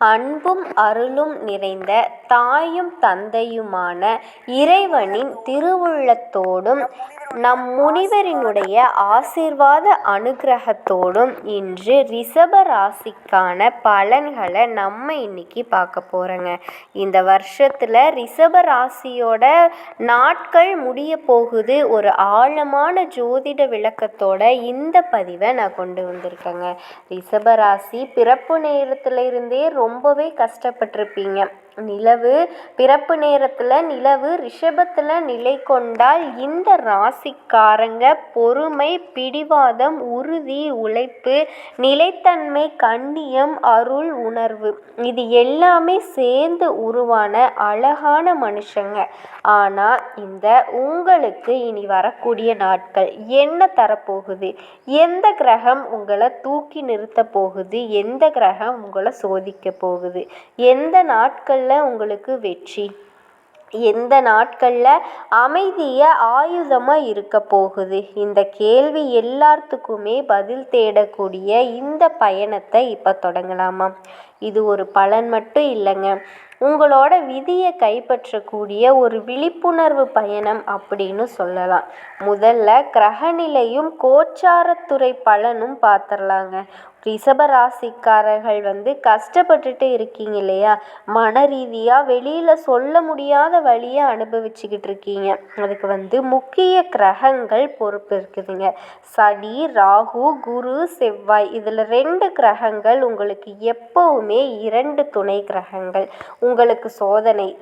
அன்பும் அருளும் நிறைந்த தாயும் தந்தையுமான இறைவனின் திருவுள்ளத்தோடும் நம் முனிவரினுடைய ஆசீர்வாத அனுக்கிரகத்தோடும் இன்று ரிஷப ராசிக்கான பலன்களை நம்ம இன்னைக்கு பார்க்க போகிறோங்க இந்த வருஷத்தில் ரிஷப ராசியோட நாட்கள் முடிய போகுது. ஒரு ஆழமான ஜோதிட விளக்கத்தோட இந்த பதிவை நான் கொண்டு வந்திருக்கேங்க. ரிஷப ராசி பிறப்பு நேரத்திலிருந்தே ரொம்ப ரொம்பவே கஷ்டப்பட்டிருப்பீங்க. நிலவு பிறப்பு நேரத்தில் நிலவு ரிஷபத்தில் நிலை கொண்டால் இந்த ராசிக்காரங்க பொறுமை பிடிவாதம் உறுதி உழைப்பு நிலைத்தன்மை கண்ணியம் அருள் உணர்வு. இது எல்லாமே சேர்ந்து உருவான அழகான மனுஷங்க. ஆனால் இந்த உங்களுக்கு இனி வரக்கூடிய நாட்கள் என்ன தரப்போகுது? எந்த கிரகம் உங்களை தூக்கி நிறுத்த போகுது? எந்த கிரகம் உங்களை சோதிக்க போகுது? எந்த நாட்கள் நாட்களில் உங்களுக்கு வெற்றி. எந்த நாட்களில் அமைதியை ஆயுதமாக இருக்க போகுது? இந்த கேள்வி எல்லாத்துக்குமே பதில் தேடக்கூடிய இந்த பயணத்தை இப்போ தொடங்கலாமா இது ஒரு பலன் மட்டும் இல்லைங்க. உங்களோட விதியை கைப்பற்றக்கூடிய ஒரு விழிப்புணர்வு பயணம் அப்படின்னு சொல்லலாம். முதல்ல கிரகநிலையும் கோச்சாரத்துறை பலனும் பார்த்துடலாங்க ரிஷப ராசிக்காரர்கள் வந்து கஷ்டப்பட்டுட்டு இருக்கீங்க இல்லையா? மன ரீதியாக வெளியில் சொல்ல முடியாத வழியை அனுபவிச்சுக்கிட்டு இருக்கீங்க. அதுக்கு வந்து முக்கிய கிரகங்கள் பொறுப்பு இருக்குதுங்க. சனி ராகு குரு செவ்வாய். இதில் ரெண்டு கிரகங்கள் உங்களுக்கு எப்போவுமே இரண்டு துணை கிரகங்கள். உங்களுக்கு சோதனை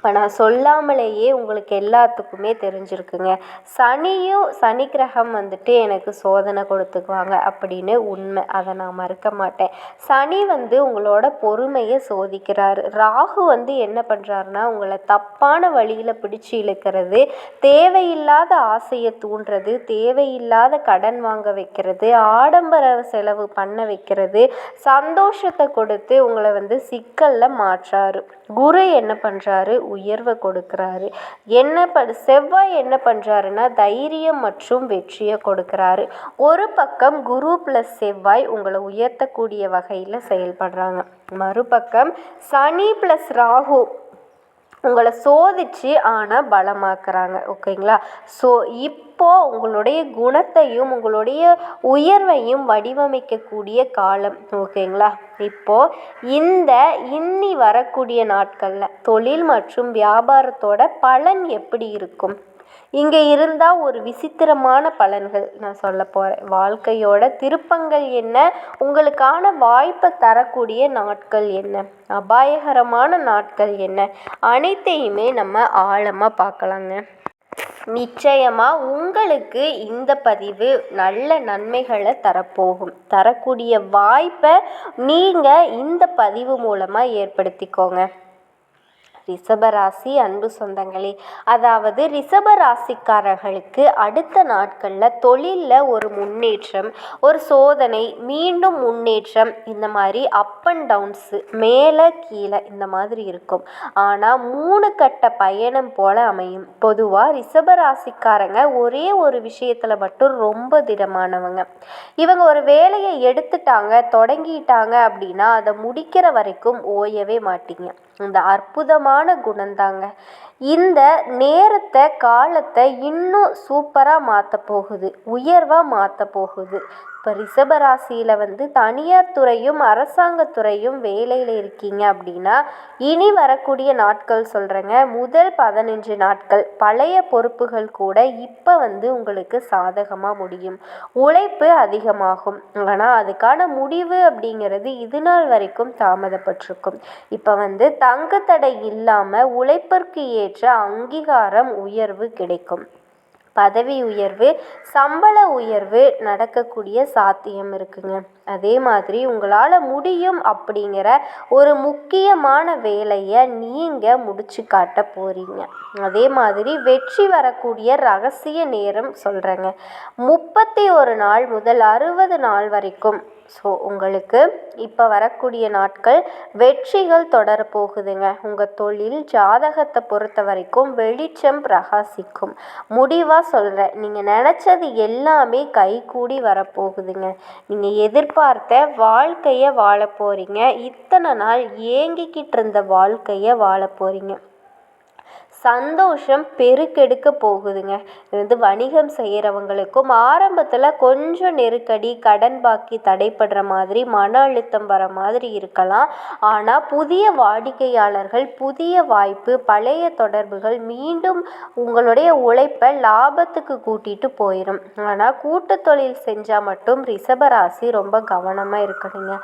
இப்போ நான் சொல்லாமலேயே உங்களுக்கு எல்லாத்துக்குமே தெரிஞ்சிருக்குங்க. சனியும் சனி கிரகம் வந்துட்டு எனக்கு சோதனை கொடுத்துக்குவாங்க அப்படின்னு உண்மை. அதை நான் மறுக்க மாட்டேன். சனி வந்து உங்களோட பொறுமையை சோதிக்கிறாரு. ராகு வந்து என்ன பண்ணுறாருனா உங்களை தப்பான வழியில் பிடிச்சி இழுக்கிறது தேவையில்லாத ஆசையை தூண்டுறது தேவையில்லாத கடன் வாங்க வைக்கிறது ஆடம்பர செலவு பண்ண வைக்கிறது சந்தோஷத்தை கொடுத்து உங்களை வந்து சிக்கலில் மாற்றாரு. குரு என்ன பண்ணுறாரு உயர்வை கொடுக்குறாரு. என்ன பண் செவ்வாய் என்ன பண்ணுறாருன்னா தைரியம் மற்றும் வெற்றியை கொடுக்குறாரு. ஒரு பக்கம் குரு ப்ளஸ் செவ்வாய் உங்களை உயர்த்தக்கூடிய வகையில் செயல்படுறாங்க. மறுபக்கம் சனி ப்ளஸ் ராகு உங்களை சோதிச்சு ஆனால் பலமாக்குறாங்க ஓகேங்களா? ஸோ இப்போது உங்களுடைய குணத்தையும் உங்களுடைய உயர்வையும் வடிவமைக்கக்கூடிய காலம் ஓகேங்களா? இப்போது இந்த இன்னி வரக்கூடிய நாட்களில் தொழில் மற்றும் வியாபாரத்தோட பலன் எப்படி இருக்கும்? இங்கே இருந்தால் ஒரு விசித்திரமான பலன்கள் நான் சொல்ல போகிறேன் வாழ்க்கையோட திருப்பங்கள் என்ன? உங்களுக்கான வாய்ப்பை தரக்கூடிய நாட்கள் என்ன? அபாயகரமான நாட்கள் என்ன? அனைத்தையுமே நம்ம ஆழமாக பார்க்கலாங்க. நிச்சயமாக உங்களுக்கு இந்த பதிவு நல்ல நன்மைகளை தரப்போகும். தரக்கூடிய வாய்ப்பை நீங்கள் இந்த பதிவு மூலமாக ஏற்படுத்திக்கோங்க. ரிஷபராசி அன்பு சொந்தங்களே அதாவது ரிஷபராசிக்காரர்களுக்கு அடுத்த நாட்களில் தொழிலில் ஒரு முன்னேற்றம் ஒரு சோதனை மீண்டும் முன்னேற்றம் இந்த மாதிரி அப் அண்ட் டவுன்ஸு மேலே கீழே இந்த மாதிரி இருக்கும். ஆனால் மூணு கட்ட பயணம் போல் அமையும். பொதுவாக ரிஷபராசிக்காரங்க ஒரே ஒரு விஷயத்தில் மட்டும் ரொம்ப திடமானவங்க. இவங்க ஒரு வேலையை எடுத்துட்டாங்க தொடங்கிட்டாங்க அப்படின்னா அதை முடிக்கிற வரைக்கும் ஓயவே மாட்டீங்க. இந்த அற்புதமான குணந்தாங்க இந்த நேரத்தை காலத்தை இன்னும் சூப்பராக மாற்ற போகுது. உயர்வாக மாற்ற போகுது. இப்போ ரிஷபராசியில் வந்து தனியார் துறையும் அரசாங்கத்துறையும் வேலையில் இருக்கீங்க அப்படின்னா இனி வரக்கூடிய நாட்கள் சொல்கிறேங்க முதல் பதினஞ்சு நாட்கள் பழைய பொறுப்புகள் கூட இப்போ வந்து உங்களுக்கு சாதகமாக முடியும். உழைப்பு அதிகமாகும். ஆனால் அதுக்கான முடிவு அப்படிங்கிறது இது நாள் வரைக்கும் தாமதப்பட்டிருக்கும். இப்போ வந்து தங்குத்தடை இல்லாமல் உழைப்பிற்கு ஏற்ற அங்கீகாரம் உயர்வு கிடைக்கும். பதவி உயர்வு சம்பள உயர்வு நடக்கக்கூடிய சாத்தியம் இருக்குங்க. அதே மாதிரி உங்களால் முடியும் அப்படிங்கிற ஒரு முக்கியமான வேலையை நீங்கள் முடிச்சு காட்ட போகிறீங்க அதே மாதிரி வெற்றி வரக்கூடிய ரகசிய நேரம் சொல்கிறேங்க முப்பத்தி ஒரு நாள் முதல் அறுபது நாள் வரைக்கும். ஸோ உங்களுக்கு இப்போ வரக்கூடிய நாட்கள் வெற்றிகள் தொடர போகுதுங்க. உங்கள் தொழில் ஜாதகத்தை பொறுத்த வரைக்கும் வெளிச்சம் பிரகாசிக்கும். முடிவாக சொல்கிறேன் நீங்கள் நினச்சது எல்லாமே கைகூடி வரப்போகுதுங்க. நீங்கள் எதிர்பார்த்த எதிர்பார்த்த வாழ்க்கையை வாழ போகிறீங்க இத்தனை நாள் ஏங்கிக்கிட்டு இருந்த வாழ்க்கையை வாழ போகிறீங்க சந்தோஷம் பெருக்கெடுக்க போகுதுங்க. இது வந்து வணிகம் செய்கிறவங்களுக்கும் ஆரம்பத்தில் கொஞ்சம் நெருக்கடி கடன் பாக்கி தடைப்படுற மாதிரி மன அழுத்தம் வர மாதிரி இருக்கலாம். ஆனால் புதிய வாடிக்கையாளர்கள் புதிய வாய்ப்பு பழைய தொடர்புகள் மீண்டும் உங்களுடைய உழைப்பை லாபத்துக்கு கூட்டிகிட்டு போயிடும் ஆனால் கூட்டு தொழில் செஞ்சால் மட்டும் ரிஷபராசி ரொம்ப கவனமாக இருக்கணுங்க.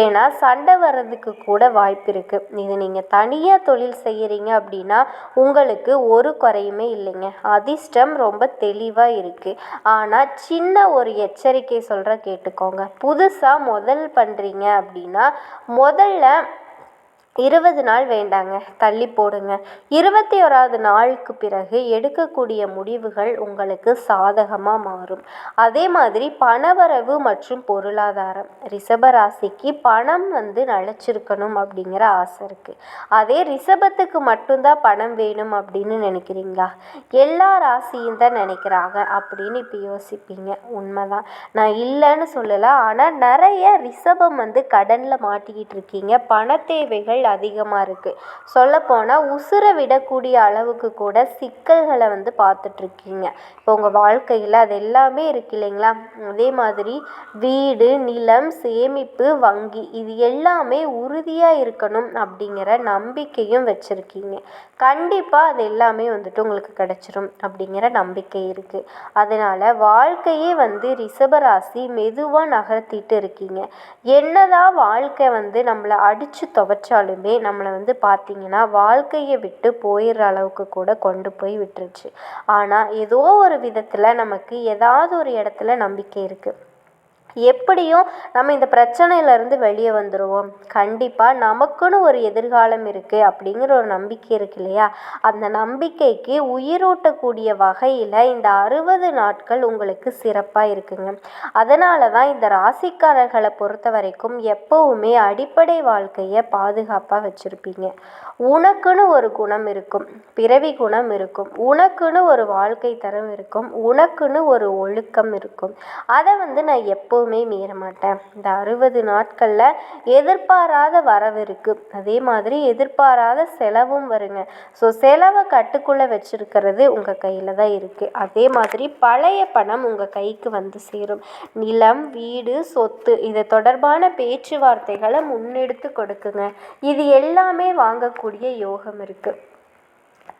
ஏன்னா சண்டை வர்றதுக்கு கூட வாய்ப்பு இருக்குது இது நீங்கள் தனியாக தொழில் செய்கிறீங்க அப்படின்னா உங்கள் உங்களுக்கு ஒரு குறையுமே இல்லைங்க. அதிர்ஷ்டம் ரொம்ப தெளிவாக இருக்குது ஆனால் சின்ன ஒரு எச்சரிக்கை சொல்கிற கேட்டுக்கோங்க. புதுசாக முதல் பண்ணுறீங்க அப்படின்னா முதல்ல இருபது நாள் வேண்டாங்க தள்ளி போடுங்க. இருபத்தி ஓராவது நாளுக்கு பிறகு எடுக்கக்கூடிய முடிவுகள் உங்களுக்கு சாதகமாக மாறும். அதே மாதிரி பணவரவு மற்றும் பொருளாதாரம். ரிஷபராசிக்கு பணம் வந்து நிலச்சிருக்கணும் அப்படிங்கிற ஆசை இருக்குது அதே ரிஷபத்துக்கு மட்டும்தான் பணம் வேணும் அப்படின்னு நினைக்கிறீங்களா? எல்லா ராசியும் தான் நினைக்கிறாங்க அப்படின்னு இப்போ யோசிப்பீங்க. உண்மைதான். நான் இல்லைன்னு சொல்லலை ஆனால் நிறைய ரிஷபம் வந்து கடனில் மாட்டிக்கிட்டு இருக்கீங்க. பண தேவைகள் அதிகமாக இருக்குது சொல்லப்போனால் உசுரை விடக்கூடிய அளவுக்கு கூட சிக்கல்களை வந்து பார்த்துட்ருக்கீங்க. இப்போ உங்கள் வாழ்க்கையில் அது எல்லாமே இருக்கு இல்லைங்களா? அதே மாதிரி வீடு நிலம் சேமிப்பு வங்கி இது எல்லாமே உறுதியாக இருக்கணும் அப்படிங்கிற நம்பிக்கையும் வச்சுருக்கீங்க. கண்டிப்பாக அது எல்லாமே வந்துட்டு உங்களுக்கு கிடச்சிரும் அப்படிங்கிற நம்பிக்கை இருக்குது அதனால் வாழ்க்கையே வந்து ரிஷபராசி மெதுவாக நகர்த்திட்டு இருக்கீங்க. என்னதான் வாழ்க்கை வந்து நம்மளை அடித்து துவைச்சாலும் நம்மளை வந்து பார்த்திங்கன்னா வாழ்க்கையை விட்டு போயிடுற அளவுக்கு கூட கொண்டு போய் விட்டுருச்சு. ஆனால் ஏதோ ஒரு விதத்தில் நமக்கு ஏதாவது ஒரு இடத்துல நம்பிக்கை இருக்குது எப்படியும் நம்ம இந்த பிரச்சனையிலேருந்து வெளியே வந்துடுவோம் கண்டிப்பாக நமக்குன்னு ஒரு எதிர்காலம் இருக்குது அப்படிங்கிற ஒரு நம்பிக்கை இருக்கு இல்லையா? அந்த நம்பிக்கைக்கு உயிரூட்டக்கூடிய வகையில் இந்த அறுபது நாட்கள் உங்களுக்கு சிறப்பாக இருக்குங்க. அதனால தான் இந்த ராசிக்காரர்களை பொறுத்த வரைக்கும் எப்போவுமே அடிப்படை வாழ்க்கையை பாதுகாப்பாக வச்சுருப்பீங்க. உனக்குன்னு ஒரு குணம் இருக்கும். பிறவி குணம் இருக்கும். உனக்குன்னு ஒரு வாழ்க்கை தரம் இருக்கும். உனக்குன்னு ஒரு ஒழுக்கம் இருக்கும். அதை வந்து நான் எப்போவுமே மீற மாட்டேன். இந்த அறுபது நாட்களில் எதிர்பாராத வரவு இருக்குது அதே மாதிரி எதிர்பாராத செலவும் வருங்க. ஸோ செலவை கட்டுக்குள்ளே வச்சுருக்கிறது உங்கள் கையில் தான் இருக்குது அதே மாதிரி பழைய பணம் உங்கள் கைக்கு வந்து சேரும். நிலம் வீடு சொத்து இது தொடர்பான பேச்சுவார்த்தைகளை முன்னெடுத்து கொடுக்குங்க. இது எல்லாமே வாங்கக்கூடிய யோகம் இருக்குது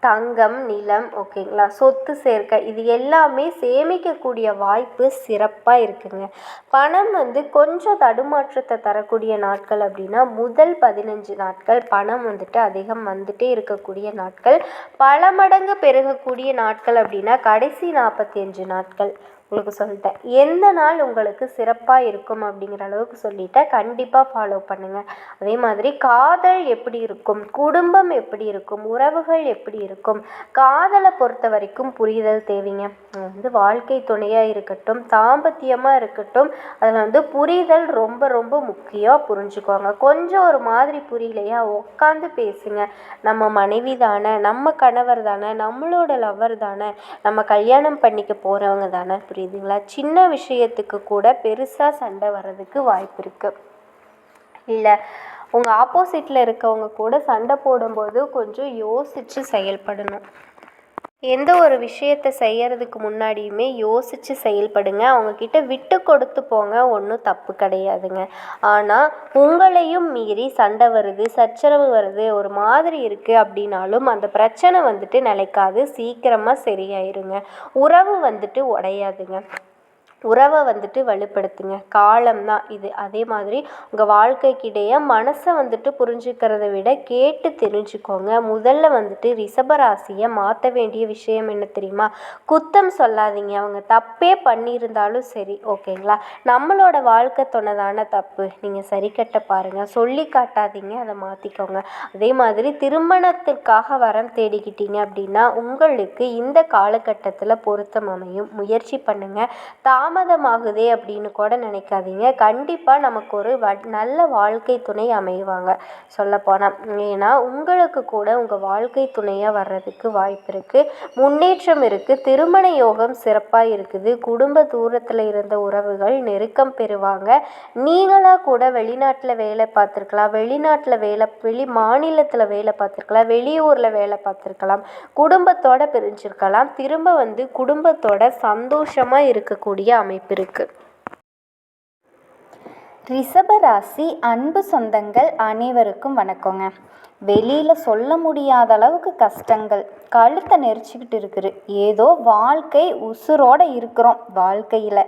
தங்கம் நிலம் ஓகேங்களா சொத்து சேர்க்கை இது எல்லாமே சேமிக்கக்கூடிய வாய்ப்பு சிறப்பாக இருக்குங்க. பணம் வந்து கொஞ்சம் தடுமாற்றத்தை தரக்கூடிய நாட்கள் அப்படின்னா முதல் பதினஞ்சு நாட்கள் பணம் வந்துட்டு அதிகம் வந்துட்டே இருக்கக்கூடிய நாட்கள். பல மடங்கு பெருகக்கூடிய நாட்கள் அப்படின்னா கடைசி நாற்பத்தி அஞ்சு நாட்கள். உங்களுக்கு சொல்லிட்டேன். எந்த நாள் உங்களுக்கு சிறப்பாக இருக்கும் அப்படிங்கிற அளவுக்கு சொல்லிட்டேன் கண்டிப்பாக ஃபாலோ பண்ணுங்கள் அதே மாதிரி காதல் எப்படி இருக்கும்? குடும்பம் எப்படி இருக்கும்? உறவுகள் எப்படி இருக்கும்? காதலை பொறுத்த வரைக்கும் புரிதல் தேவைங்க. வந்து வாழ்க்கை துணையாக இருக்கட்டும் தாம்பத்தியமாக இருக்கட்டும் அதில் வந்து புரிதல் ரொம்ப ரொம்ப முக்கியம் புரிஞ்சுக்கோங்க கொஞ்சம் ஒரு மாதிரி புரியலையா உட்காந்து பேசுங்க. நம்ம மனைவி தானே நம்ம கணவர் தானே நம்மளோட லவ்வர் தானே நம்ம கல்யாணம் பண்ணிக்க போகிறவங்க தானே புரியுதுங்களா? சின்ன விஷயத்துக்கு கூட பெருசாக சண்டை வர்றதுக்கு வாய்ப்பு இருக்குது இல்லை உங்கள் ஆப்போசிட்டில் இருக்கவங்க கூட சண்டை போடும்போது கொஞ்சம் யோசித்து செயல்படணும். எந்த ஒரு விஷயத்தை செய்யறதுக்கு முன்னாடியுமே யோசித்து செயல்படுங்க. அவங்கக்கிட்ட விட்டு கொடுத்து போங்க. ஒன்றும் தப்பு கிடையாதுங்க. ஆனால் உங்களையும் மீறி சண்டை வருது சச்சரவு வருது ஒரு மாதிரி இருக்குது அப்படின்னாலும் அந்த பிரச்சனை வந்துட்டு நிலைக்காது. சீக்கிரமாக சரியாயிருங்க. உறவு வந்துட்டு உடையாதுங்க. உறவை வந்துட்டு வலுப்படுத்துங்க. காலம் தான் இது. அதே மாதிரி உங்கள் வாழ்க்கைக்கிடையே மனசை வந்துட்டு புரிஞ்சுக்கிறத விட கேட்டு தெரிஞ்சுக்கோங்க. முதல்ல வந்துட்டு ரிஷபராசியை மாற்ற வேண்டிய விஷயம் என்ன தெரியுமா? குத்தம் சொல்லாதீங்க. அவங்க தப்பே பண்ணியிருந்தாலும் சரி. ஓகேங்களா? நம்மளோட வாழ்க்கை துணை தப்பு. நீங்கள் சரி கட்ட பாருங்கள் சொல்லி காட்டாதீங்க. அதை மாற்றிக்கோங்க அதே மாதிரி திருமணத்திற்காக வரம் தேடிக்கிட்டீங்க அப்படின்னா உங்களுக்கு இந்த காலகட்டத்தில் பொருத்தம் அமையும். முயற்சி பண்ணுங்கள் தான் தாமதமாகுதே அப்படின்னு கூட நினைக்காதீங்க. கண்டிப்பாக நமக்கு ஒரு வ நல்ல வாழ்க்கை துணை அமைவாங்க சொல்லப்போனால் ஏன்னா உங்களுக்கு கூட உங்கள் வாழ்க்கை துணையாக வர்றதுக்கு வாய்ப்பு இருக்குது முன்னேற்றம் இருக்குது திருமண யோகம் சிறப்பாக இருக்குது. குடும்ப தூரத்தில் இருந்த உறவுகள் நெருக்கம் பெறுவாங்க. நீங்களாக கூட வெளிநாட்டில் வேலை பார்த்துருக்கலாம். வெளிநாட்டில் வேலை வெளி மாநிலத்தில் வேலை பார்த்துருக்கலாம். வெளியூரில் வேலை பார்த்துருக்கலாம். குடும்பத்தோட பிரிஞ்சிருக்கலாம். திரும்ப வந்து குடும்பத்தோட சந்தோஷமாக இருக்கக்கூடிய அமைப்பு இருக்குது ரிஷபராசி அன்பு சொந்தங்கள் அனைவருக்கும் வணக்கங்க. வெளியில் சொல்ல முடியாத அளவுக்கு கஷ்டங்கள். கழுத்தை நெரிச்சிக்கிட்டு இருக்குது. ஏதோ வாழ்க்கை உசுரோடு இருக்கிறோம் வாழ்க்கையில்.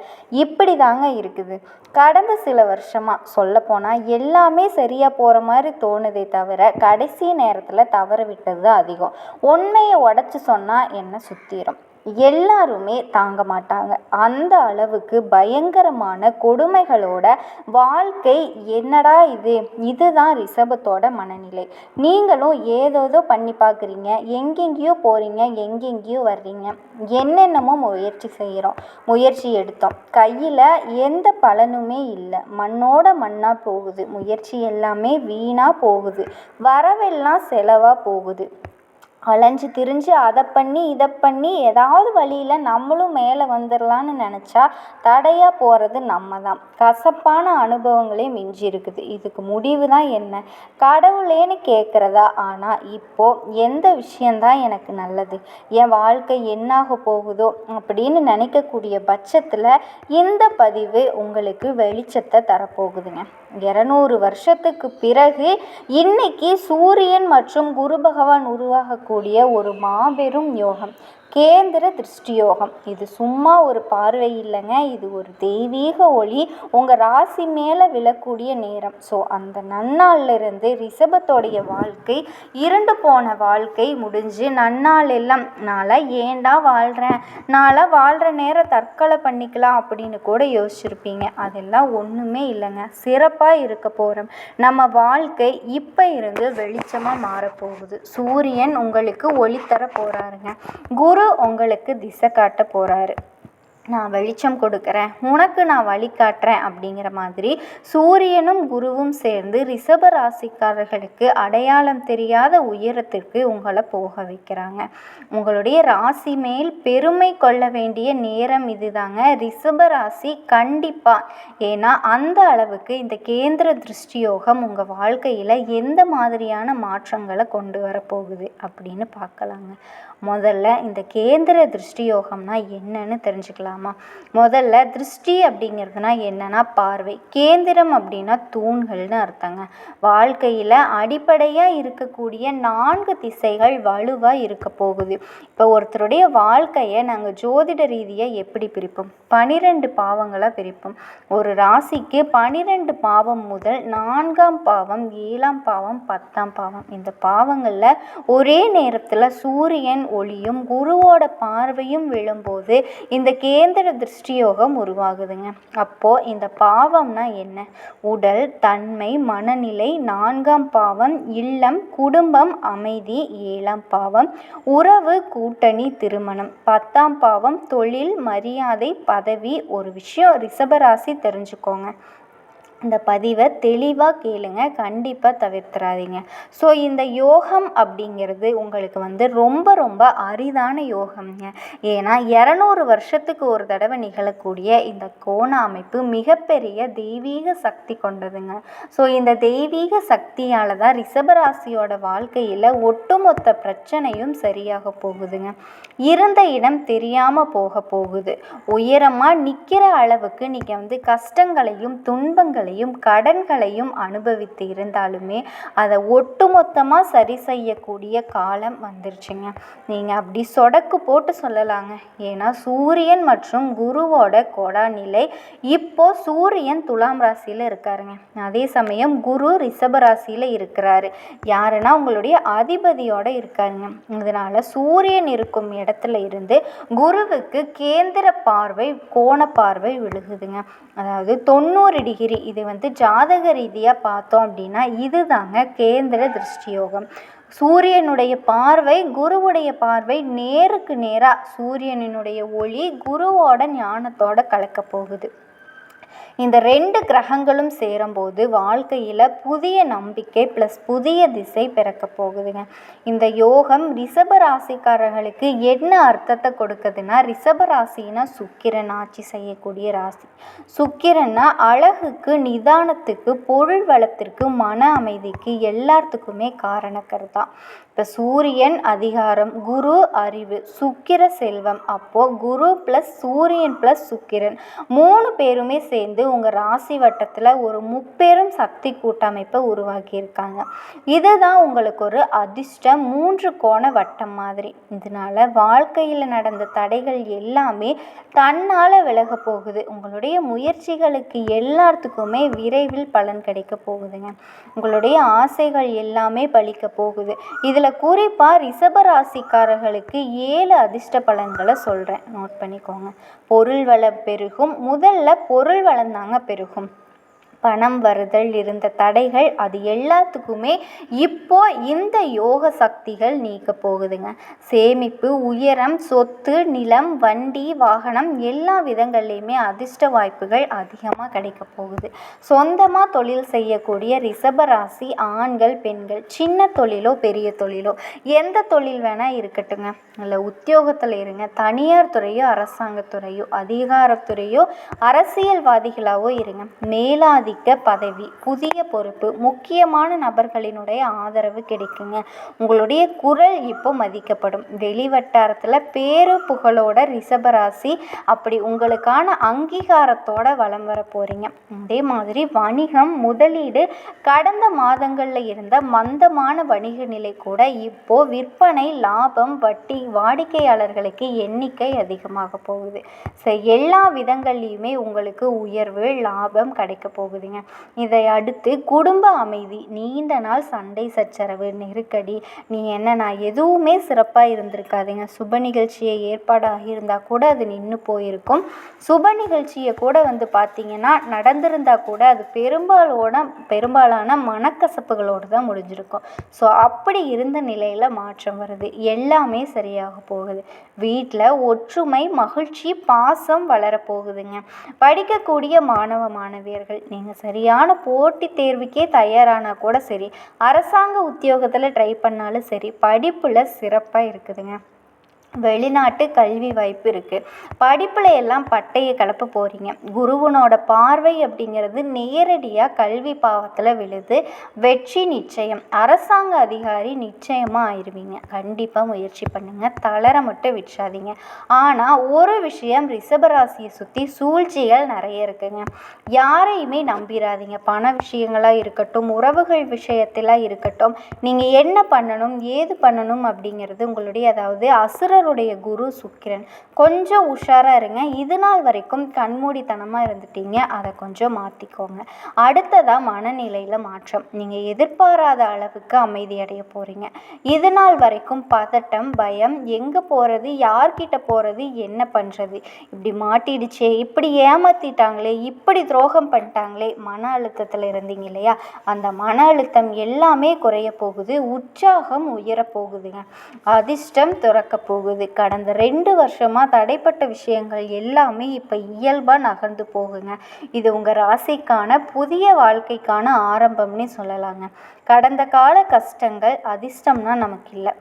இப்படி தாங்க இருக்குது. கடந்த சில வருஷமாக சொல்லப்போனால் எல்லாமே சரியாக போகிற மாதிரி தோணுதே தவிர கடைசி நேரத்தில் தவற விட்டது தான் அதிகம். உண்மையை உடச்சி சொன்னால் என்ன சுத்திரும்? எல்லாருமே தாங்க மாட்டாங்க. அந்த அளவுக்கு பயங்கரமான கொடுமைகளோட வாழ்க்கை என்னடா இது? இதுதான் ரிஷபத்தோட மனநிலை. நீங்களும் ஏதோதோ பண்ணி பார்க்குறீங்க. எங்கெங்கேயோ போகிறீங்க எங்கெங்கேயோ வர்றீங்க. என்னென்னமோ முயற்சி செய்கிறோம். முயற்சி எடுத்தோம். கையில் எந்த பலனுமே இல்லை. மண்ணோட மண்ணாக போகுது. முயற்சி எல்லாமே வீணாக போகுது. வரவெல்லாம் செலவாக போகுது. அலைஞ்சு திரிஞ்சு அதை பண்ணி இதை பண்ணி ஏதாவது வழியில் நம்மளும் மேலே வந்துடலான்னு நினச்சா தடையாக போகிறது நம்ம தான் கசப்பான அனுபவங்களே மிஞ்சி இருக்குது. இதுக்கு முடிவு தான் என்ன? கடவுளேன்னு கேட்குறதா ஆனால் இப்போது எந்த விஷயந்தான் எனக்கு நல்லது? என் வாழ்க்கை என்னாக போகுதோ அப்படின்னு நினைக்கக்கூடிய பட்சத்தில் இந்த பதிவு உங்களுக்கு வெளிச்சத்தை தரப்போகுதுங்க. இரநூறு வருஷத்துக்கு பிறகு இன்னைக்கு சூரியன் மற்றும் குரு பகவான் உருவாகக்கூடிய ஒரு மாபெரும் யோகம். கேந்திர திருஷ்டியோகம். இது சும்மா ஒரு பார்வை இல்லைங்க. இது ஒரு தெய்வீக ஒளி. உங்கள் ராசி மேலே விழக்கூடிய நேரம். ஸோ அந்த நன்னாளிலிருந்து ரிஷபத்தோடைய வாழ்க்கை இருண்டு போன வாழ்க்கை முடிஞ்சு நன்னாள் எல்லாம் நாளாக ஏண்டா வாழ்கிறேன் நாளாக வாழ்கிற நேரம் தற்கொலை பண்ணிக்கலாம் அப்படின்னு கூட யோசிச்சிருப்பீங்க. அதெல்லாம் ஒன்றுமே இல்லைங்க. சிறப்பாக இருக்க போகிறோம் நம்ம வாழ்க்கை இப்போ இருந்து வெளிச்சமாக மாறப்போகுது. சூரியன் உங்களுக்கு ஒளி தர போகிறாருங்க குரு குரு உங்களுக்கு திசை காட்ட போகிறாரு நான் வெளிச்சம் கொடுக்குறேன். உனக்கு நான் வழி காட்டுறேன் அப்படிங்கிற மாதிரி சூரியனும் குருவும் சேர்ந்து ரிஷப ராசிக்காரர்களுக்கு அடையாளம் தெரியாத உயரத்திற்கு உங்களை போக வைக்கிறாங்க. உங்களுடைய ராசி மேல் பெருமை கொள்ள வேண்டிய நேரம் இதுதாங்க. ரிஷப ராசி கண்டிப்பாக ஏன்னா அந்த அளவுக்கு இந்த கேந்திர திருஷ்டியோகம் உங்கள் வாழ்க்கையில் எந்த மாதிரியான மாற்றங்களை கொண்டு வரப்போகுது அப்படின்னு பார்க்கலாங்க. முதல்ல இந்த கேந்திர திருஷ்டி யோகம்னா என்னன்னு தெரிஞ்சுக்கலாமா? முதல்ல திருஷ்டி அப்படிங்கிறதுனா என்னன்னா பார்வை. கேந்திரம் அப்படின்னா தூண்கள்னு அர்த்தங்க. வாழ்க்கையில் அடிப்படையாக இருக்கக்கூடிய நான்கு திசைகள் வலுவாக இருக்க போகுது. இப்போ ஒருத்தருடைய வாழ்க்கையை நாங்கள் ஜோதிட ரீதியாக எப்படி பிரிப்போம்? பனிரெண்டு பாவங்களாக பிரிப்போம். ஒரு ராசிக்கு பனிரெண்டு பாவம் முதல் நான்காம் பாவம் ஏழாம் பாவம் பத்தாம் பாவம். இந்த பாவங்களில் ஒரே நேரத்தில் சூரியன் ஒளியும் குருவோட பார்வையும் விழும்போது இந்த கேந்திர திருஷ்டியோகம் உருவாகுதுங்க. அப்போது இந்த பாவம்னா என்ன? உடல் தன்மை மனநிலை நான்காம் பாவம் இல்லம் குடும்பம் அமைதி ஏழாம் பாவம் உறவு கூட்டணி திருமணம். பத்தாம் பாவம் தொழில் மரியாதை பதவி ஒரு விஷயம் ரிஷபராசி தெரிஞ்சுக்கோங்க. இந்த பதிவை தெளிவாக கேளுங்க கண்டிப்பாக தவிர்த்துறாதீங்க ஸோ இந்த யோகம் அப்படிங்கிறது உங்களுக்கு வந்து ரொம்ப ரொம்ப அரிதான யோகம்ங்க. ஏன்னா இரநூறு வருஷத்துக்கு ஒரு தடவை நிகழக்கூடிய இந்த கோண அமைப்பு மிகப்பெரிய தெய்வீக சக்தி கொண்டதுங்க. ஸோ இந்த தெய்வீக சக்தியால் தான் ரிஷபராசியோட வாழ்க்கையில் ஒட்டுமொத்த பிரச்சனையும் சரியாக போகுதுங்க. இருந்த இடம் தெரியாமல் போக போகுது. உயரமாக நிற்கிற அளவுக்கு நீங்கள் வந்து கஷ்டங்களையும் துன்பங்களையும் கஷ்டங்களையும் கடன்களையும் அனுபவித்து இருந்தாலுமே அதை ஒட்டுமொத்தமாக சரி செய்யக்கூடிய காலம் வந்துருச்சுங்க. நீங்கள் அப்படி சொடக்கு போட்டு சொல்லலாங்க. ஏன்னா சூரியன் மற்றும் குருவோட கொடாநிலை இப்போ சூரியன் துலாம் ராசியில் இருக்காருங்க. அதே சமயம் குரு ரிஷப ராசியில் இருக்கிறாரு. யாருன்னா உங்களுடைய அதிபதியோட இருக்காருங்க. இதனால் சூரியன் இருக்கும் இடத்துல இருந்து குருவுக்கு கேந்திர பார்வை கோண பார்வை விழுகுதுங்க. அதாவது தொண்ணூறு டிகிரி இது இது வந்து ஜாதக ரீதியாக பார்த்தோம் அப்படின்னா இதுதாங்க கேந்திர திருஷ்டி யோகம் சூரியனுடைய பார்வை குருவுடைய பார்வை நேருக்கு நேராக சூரியனினுடைய ஒளி குருவோட ஞானத்தோட கலக்க போகுது. இந்த ரெண்டு கிரகங்களும் சேரும்போது வாழ்க்கையில் புதிய நம்பிக்கை ப்ளஸ் புதிய திசை பிறக்க போகுதுங்க. இந்த யோகம் ரிஷப ராசிக்காரர்களுக்கு என்ன அர்த்தத்தை கொடுக்குதுன்னா ரிஷப ராசினா சுக்கிரன் ஆட்சி செய்யக்கூடிய ராசி. சுக்கிரன்னா அழகுக்கு நிதானத்துக்கு பொருள் வளத்திற்கு மன அமைதிக்கு எல்லாத்துக்குமே காரணக்கர்தான் இப்போ சூரியன் அதிகாரம் குரு அறிவு சுக்கிர செல்வம். அப்போது குரு ப்ளஸ் சூரியன் ப்ளஸ் சுக்கிரன் மூணு பேருமே சேர்ந்து உங்கள் ராசி வட்டத்தில் ஒரு முப்பெரும் சக்தி கூட்டமைப்பை உருவாக்கியிருக்காங்க. இதுதான் உங்களுக்கு ஒரு அதிர்ஷ்டம் மூன்று கோண வட்டம் மாதிரி. இதனால் வாழ்க்கையில் நடந்த தடைகள் எல்லாமே தன்னால் விலக போகுது. உங்களுடைய முயற்சிகளுக்கு எல்லாத்துக்குமே விரைவில் பலன் கிடைக்க போகுதுங்க. உங்களுடைய ஆசைகள் எல்லாமே பலிக்க போகுது. இதில் குறிப்பாக ரிஷப ராசிக்காரர்களுக்கு ஏழு அதிர்ஷ்ட பலன்களை சொல்கிறேன் நோட் பண்ணிக்கோங்க. பொருள் வளம் பெருகும். முதல்ல பொருள் வளம் தாங்க பெருகும். பணம் வருதல் இருந்த தடைகள் அது எல்லாத்துக்குமே இப்போ இந்த யோக சக்திகள் நீக்க போகுதுங்க. சேமிப்பு உயரம் சொத்து நிலம் வண்டி வாகனம் எல்லா விதங்கள்லையுமே அதிர்ஷ்ட வாய்ப்புகள் அதிகமாக கிடைக்க போகுது. சொந்தமாக தொழில் செய்யக்கூடிய ரிஷபராசி ஆண்கள் பெண்கள் சின்ன தொழிலோ பெரிய தொழிலோ எந்த தொழில் வேணால் இருக்கட்டுங்க. இல்லை உத்தியோகத்தில் இருங்க. தனியார் துறையோ அரசாங்கத்துறையோ அதிகாரத்துறையோ அரசியல்வாதிகளாகவோ இருங்க. மேலாதி ஆதிக்க பதவி புதிய பொறுப்பு முக்கியமான நபர்களினுடைய ஆதரவு கிடைக்குங்க. உங்களுடைய குரல் இப்போ மதிக்கப்படும். வெளிவட்டாரத்தில் பேரு புகழோட ரிஷபராசி அப்படி உங்களுக்கான அங்கீகாரத்தோட வலம் வர போகிறீங்க அதே மாதிரி வணிகம் முதலீடு கடந்த மாதங்களில் இருந்த மந்தமான வணிக நிலை கூட இப்போ விற்பனை லாபம் வட்டி வாடிக்கையாளர்களுக்கு எண்ணிக்கை அதிகமாக போகுது. ஸோ எல்லா விதங்கள்லையுமே உங்களுக்கு உயர்வு லாபம் கிடைக்க போகுதுங்க இதை அடுத்து குடும்ப அமைதி நீண்ட நாள் சண்டை சச்சரவு நெருக்கடி. நீ என்ன நான் எதுவுமே சிறப்பாக இருந்திருக்காதுங்க. சுப நிகழ்ச்சியை ஏற்பாடாகி இருந்தால் கூட அது நின்று போயிருக்கும். சுப நிகழ்ச்சியை கூட வந்து பார்த்தீங்கன்னா நடந்திருந்தால் கூட அது பெரும்பாலோட பெரும்பாலான மனக்கசப்புகளோடு தான் முடிஞ்சிருக்கும். ஸோ அப்படி இருந்த நிலையில் மாற்றம் வருது. எல்லாமே சரியாக போகுது. வீட்டில் ஒற்றுமை மகிழ்ச்சி பாசம் வளரப்போகுதுங்க. படிக்கக்கூடிய மாணவ மாணவியர்கள் நீங்கள் சரியான போட்டித் தேர்வுக்கே தயாரானா கூட சரி. அரசாங்க உத்தியோகத்தில் ட்ரை பண்ணாலும் சரி படிப்பில் சிறப்பாக இருக்குதுங்க. வெளிநாட்டு கல்வி வாய்ப்பு இருக்குது படிப்பில் எல்லாம் பட்டையை கலப்ப போகிறீங்க குருவனோட பார்வை அப்படிங்கிறது நேரடியாக கல்வி பாவத்தில் விழுது. வெற்றி நிச்சயம். அரசாங்க அதிகாரி நிச்சயமாக ஆயிடுவீங்க கண்டிப்பாக முயற்சி பண்ணுங்கள் தளர மட்டும் விட்டுறாதீங்க. ஆனால் ஒரு விஷயம் ரிஷபராசியை சுற்றி சூழ்ச்சிகள் நிறைய இருக்குங்க. யாரையுமே நம்பிடாதீங்க பண விஷயங்களாக இருக்கட்டும் உறவுகள் விஷயத்திலாம் இருக்கட்டும் நீங்கள் என்ன பண்ணணும் ஏது பண்ணணும் அப்படிங்கிறது உங்களுடைய அதாவது அசுர சுக்கரருடைய குரு சுக்கிரன். கொஞ்சம் உஷாராக இருங்க. இது நாள் வரைக்கும் கண்மூடித்தனமாக இருந்துட்டீங்க. அதை கொஞ்சம் மாற்றிக்கோங்க அடுத்ததாக மனநிலையில் மாற்றம். நீங்கள் எதிர்பாராத அளவுக்கு அமைதியடைய போகிறீங்க இது நாள் வரைக்கும் பதட்டம் பயம் எங்கே போகிறது யார்கிட்ட போகிறது என்ன பண்ணுறது இப்படி மாட்டிடுச்சே இப்படி ஏமாற்றிட்டாங்களே இப்படி துரோகம் பண்ணிட்டாங்களே மன அழுத்தத்தில் இருந்தீங்க இல்லையா? அந்த மன அழுத்தம் எல்லாமே குறைய போகுது. உற்சாகம் உயர போகுதுங்க. அதிர்ஷ்டம் துறக்க போகுது. கடந்த ரெண்டு வருஷமாக தடைப்பட்ட விஷயங்கள் எல்லாமே இப்போ இயல்பாக நகர்ந்து போகுங்க. இது உங்கள் ராசிக்கான புதிய வாழ்க்கைக்கான ஆரம்பம்னே சொல்லலாங்க. கடந்த கால கஷ்டங்கள் அதிர்ஷ்டம்னா நமக்கு இல்லை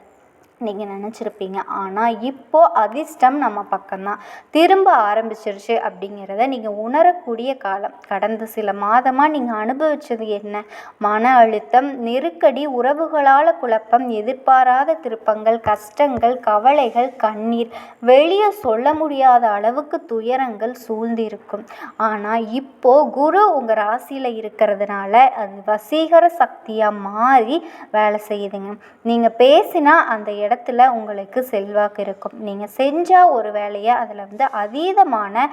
நீங்கள் நினச்சிருப்பீங்க. ஆனால் இப்போது அதிர்ஷ்டம் நம்ம பக்கம்தான். திரும்ப ஆரம்பிச்சிருச்சு அப்படிங்கிறத நீங்கள் உணரக்கூடிய காலம். கடந்த சில மாதமாக நீங்கள் அனுபவித்தது என்ன? மன அழுத்தம் நெருக்கடி உறவுகளால் குழப்பம் எதிர்பாராத திருப்பங்கள் கஷ்டங்கள் கவலைகள் கண்ணீர். வெளியே சொல்ல முடியாத அளவுக்கு துயரங்கள் சூழ்ந்திருக்கும். ஆனால் இப்போது குரு உங்கள் ராசியில் இருக்கிறதுனால அது வசீகர சக்தியாக மாறி வேலை செய்யுதுங்க. நீங்கள் பேசினா அந்த இடத்துல உங்களுக்கு செல்வாக்கு இருக்கும். நீங்கள் செஞ்சால் ஒரு வேலையை அதில் வந்து அதீதமான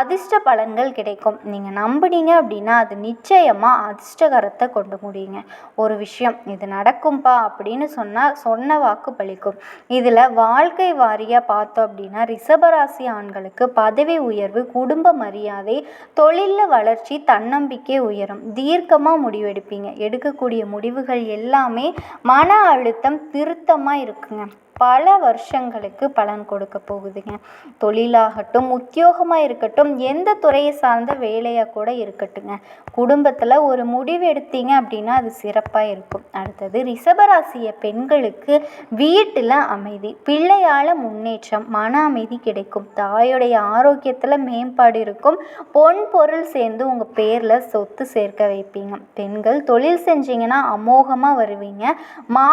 அதிர்ஷ்ட பலன்கள் கிடைக்கும். நீங்கள் நம்புனீங்க அப்படின்னா அது நிச்சயமாக அதிர்ஷ்டகரத்தை கொண்டு முடியுங்க. ஒரு விஷயம் இது நடக்கும்பா அப்படின்னு சொன்னால் சொன்ன வாக்கு பலிக்கும். இதில் வாழ்க்கை வாரியாக பார்த்தோம் அப்படின்னா ரிஷபராசி ஆண்களுக்கு பதவி உயர்வு குடும்ப மரியாதை தொழிலில் வளர்ச்சி தன்னம்பிக்கை உயரும். தீர்க்கமாக முடிவெடுப்பீங்க. எடுக்கக்கூடிய முடிவுகள் எல்லாமே மன அழுத்தம் திருத்தமாக இருக்குங்க. பல வருஷங்களுக்கு பலன் கொடுக்க போகுதுங்க. தொழிலாகட்டும் உத்தியோகமாக இருக்கட்டும் எந்த துறையை சார்ந்த வேலையாக கூட இருக்கட்டுங்க. குடும்பத்தில் ஒரு முடிவு எடுத்தீங்க அப்படின்னா அது சிறப்பாக இருக்கும். அடுத்தது ரிஷபராசிய பெண்களுக்கு வீட்டில் அமைதி பிள்ளையால் முன்னேற்றம் மன அமைதி கிடைக்கும். தாயுடைய ஆரோக்கியத்தில் மேம்பாடு இருக்கும். பொன் பொருள் சேர்ந்து உங்கள் பேரில் சொத்து சேர்க்க வைப்பீங்க. பெண்கள் தொழில் செஞ்சீங்கன்னா அமோகமாக வருவீங்க. மா